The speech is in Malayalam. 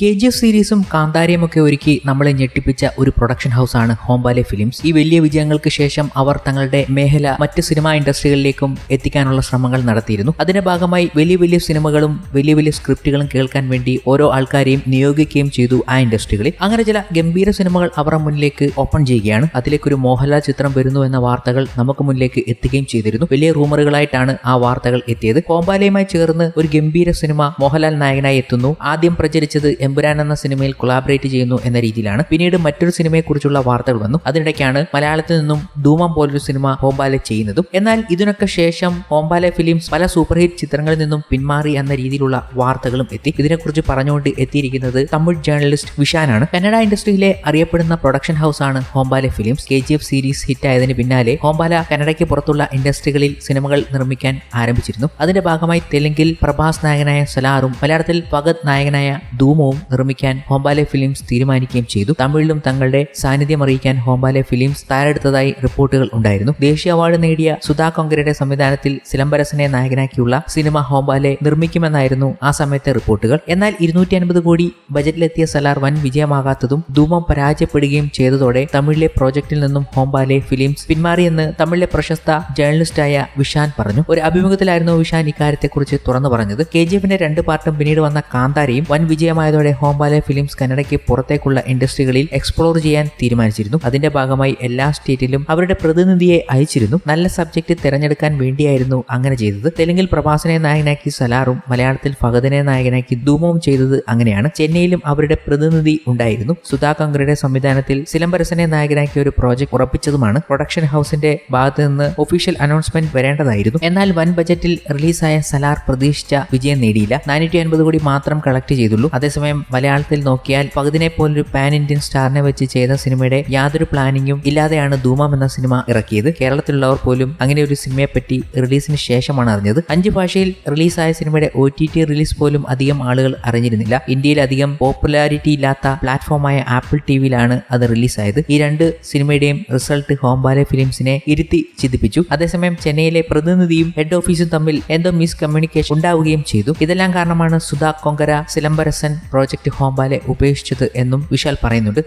കെ ജി എഫ് സീരീസും കാന്താരിയും ഒക്കെ ഒരുക്കി നമ്മളെ ഞെട്ടിപ്പിച്ച ഒരു പ്രൊഡക്ഷൻ ഹൗസ് ആണ് ഹോംബാലെ ഫിലിംസ് ഈ വലിയ വിജയങ്ങൾക്ക് ശേഷം അവർ തങ്ങളുടെ മേഖല മറ്റ് സിനിമാ ഇൻഡസ്ട്രികളിലേക്കും എത്തിക്കാനുള്ള ശ്രമങ്ങൾ നടത്തിയിരുന്നു. അതിന്റെ ഭാഗമായി വലിയ വലിയ സിനിമകളും വലിയ വലിയ സ്ക്രിപ്റ്റുകളും കേൾക്കാൻ വേണ്ടി ഓരോ ആൾക്കാരെയും നിയോഗിക്കുകയും ചെയ്തു ആ ഇൻഡസ്ട്രികളിൽ അങ്ങനെ ചില ഗംഭീര സിനിമകൾ അവരുടെ മുന്നിലേക്ക് ഓപ്പൺ ചെയ്യുകയാണ്. അതിലേക്കൊരു മോഹൻലാൽ ചിത്രം വരുന്നു എന്ന വാർത്തകൾ നമുക്ക് മുന്നിലേക്ക് എത്തുകയും ചെയ്തിരുന്നു. വലിയ റൂമറുകളായിട്ടാണ് ആ വാർത്തകൾ എത്തിയത്. കോമ്പാലയുമായി ചേർന്ന് ഒരു ഗംഭീര സിനിമ മോഹൻലാൽ നായകനായി എത്തുന്നു. ആദ്യം പ്രചരിച്ചത് എമ്പുരാൻ എന്ന സിനിമയിൽ കൊളാബറേറ്റ് ചെയ്യുന്നു എന്ന രീതിയിലാണ്. പിന്നീട് മറ്റൊരു സിനിമയെക്കുറിച്ചുള്ള വാർത്തകൾ വന്നു. അതിനിടയ്ക്കാണ് മലയാളത്തിൽ നിന്നും ധൂമം പോലൊരു സിനിമ ഹോംബാലെ ചെയ്യുന്നതും. എന്നാൽ ഇതിനൊക്കെ ശേഷം ഹോംബാലെ ഫിലിംസ് പല സൂപ്പർ ഹിറ്റ് ചിത്രങ്ങളിൽ നിന്നും പിന്മാറി എന്ന രീതിയിലുള്ള വാർത്തകളും എത്തി. ഇതിനെക്കുറിച്ച് പറഞ്ഞുകൊണ്ട് എത്തിയിരിക്കുന്നത് തമിഴ് ജേർണലിസ്റ്റ് വിഷാനാണ് കന്നഡ ഇൻഡസ്ട്രിയിലെ അറിയപ്പെടുന്ന പ്രൊഡക്ഷൻ ഹൗസ് ആണ് Hombale films K G F series പിന്നാലെ ഹോംബാല കന്നഡയ്ക്ക് പുറത്തുള്ള ഇൻഡസ്ട്രികളിൽ സിനിമകൾ നിർമ്മിക്കാൻ ആരംഭിച്ചിരുന്നു. അതിന്റെ ഭാഗമായി തെലുങ്കിൽ പ്രഭാസ് നായകനായ സലാറും മലയാളത്തിൽ ഭഗത് നായകനായ ധൂമവും നിർമ്മിക്കാൻ ഹോംബാലെ ഫിലിംസ് തീരുമാനിക്കുകയും ചെയ്തു. തമിഴിലും തങ്ങളുടെ സാന്നിധ്യം അറിയിക്കാൻ ഹോംബാലെ ഫിലിംസ് തയ്യാറെടുത്തതായി റിപ്പോർട്ടുകൾ ഉണ്ടായിരുന്നു. ദേശീയ അവാർഡ് നേടിയ സുധാ കൊങ്കരയുടെ സംവിധാനത്തിൽ സിലംബരസനെ നായകനാക്കിയുള്ള സിനിമ ഹോംബാലെ നിർമ്മിക്കുമെന്നായിരുന്നു ആ സമയത്തെ റിപ്പോർട്ടുകൾ. എന്നാൽ ഇരുന്നൂറ്റി അൻപത് കോടി ബജറ്റിലെത്തിയ സലാർ വൻ വിജയമാകാത്തതും ധൂമം പരാജയപ്പെടുകയും ചെയ്തതോടെ തമിഴിലെ പ്രോജക്റ്റിൽ നിന്നും ഹോംബാലെ ഫിലിംസ് പിന്മാറിയെന്ന് തമിഴിലെ പ്രശസ്ത ജേർണലിസ്റ്റായ വിഷാൻ പറഞ്ഞു. ഒരു അഭിമുഖത്തിലായിരുന്നു വിഷാൻ ഇക്കാര്യത്തെക്കുറിച്ച് തുറന്നു പറഞ്ഞത്. കെ ജി എഫിന്റെ രണ്ട് പാർട്ടും പിന്നീട് വന്ന കാന്താരയും വൻ വിജയമായതോടെ ഹോംബാലെ ഫിലിംസ് കന്നഡയ്ക്ക് പുറത്തേക്കുള്ള ഇൻഡസ്ട്രികളിൽ എക്സ്പ്ലോർ ചെയ്യാൻ തീരുമാനിച്ചിരുന്നു. അതിന്റെ ഭാഗമായി എല്ലാ സ്റ്റേറ്റിലും അവരുടെ പ്രതിനിധിയെ അയച്ചിരുന്നു. നല്ല സബ്ജക്ട് തിരഞ്ഞെടുക്കാൻ വേണ്ടിയായിരുന്നു അങ്ങനെ ചെയ്തത്. തെലുങ്കിൽ പ്രഭാസനെ നായകനാക്കി സലാറും മലയാളത്തിൽ ഫഹദിനെ നായകനാക്കി ധൂമവും ചെയ്തത് അങ്ങനെയാണ്. ചെന്നൈയിലും അവരുടെ പ്രതിനിധി ഉണ്ടായിരുന്നു. സുധാ കങ്കറയുടെ സംവിധാനത്തിൽ സിലംബരസനെ നായകനാക്കിയ ഒരു പ്രോജക്ട് ഉറപ്പിച്ചതുമാണ്. പ്രൊഡക്ഷൻ ഹൗസിന്റെ ഭാഗത്ത് നിന്ന് ഒഫീഷ്യൽ അനൗൺസ്മെന്റ് വരേണ്ടതായിരുന്നു. എന്നാൽ വൻ ബജറ്റിൽ റിലീസായ സലാർ പ്രതീക്ഷിച്ച വിജയം നേടിയില്ല. നാനൂറ്റി അൻപത് കോടി മാത്രം കളക്ട് ചെയ്തുള്ളൂ. അതേസമയം മലയാളത്തിൽ നോക്കിയാൽ പകുതിനെ പോലൊരു പാൻ ഇന്ത്യൻ സ്റ്റാറിനെ വെച്ച് ചെയ്ത സിനിമയുടെ യാതൊരു പ്ലാനിങ്ങും ഇല്ലാതെയാണ് ധൂമം എന്ന സിനിമ ഇറക്കിയത്. കേരളത്തിലുള്ളവർ പോലും അങ്ങനെ ഒരു സിനിമയെ പറ്റി റിലീസിന് ശേഷമാണ് അറിഞ്ഞത്. അഞ്ച് ഭാഷയിൽ റിലീസായ സിനിമയുടെ ഒ ടി ടി റിലീസ് പോലും അധികം ആളുകൾ അറിഞ്ഞിരുന്നില്ല. ഇന്ത്യയിൽ അധികം പോപ്പുലാരിറ്റി ഇല്ലാത്ത പ്ലാറ്റ്ഫോമായ ആപ്പിൾ ടി വിയിലാണ് അത് റിലീസായത് ഈ രണ്ട് സിനിമയുടെയും റിസൾട്ട് ഹോംബാലെ ഫിലിംസിനെ ഇരുത്തി ചിന്തിപ്പിച്ചു. അതേസമയം ചെന്നൈയിലെ പ്രതിനിധിയും ഹെഡ് ഓഫീസും തമ്മിൽ എന്തോ മിസ് കമ്മ്യൂണിക്കേഷൻ ഉണ്ടാവുകയും ചെയ്തു. ഇതെല്ലാം കാരണമാണ് സുധാ കൊങ്കര സിലംബരസൻ പ്രോജക്ട് ഹോംബാലെ ഉപേക്ഷിച്ചത് എന്നും വിശാൽ പറയുന്നുണ്ട്.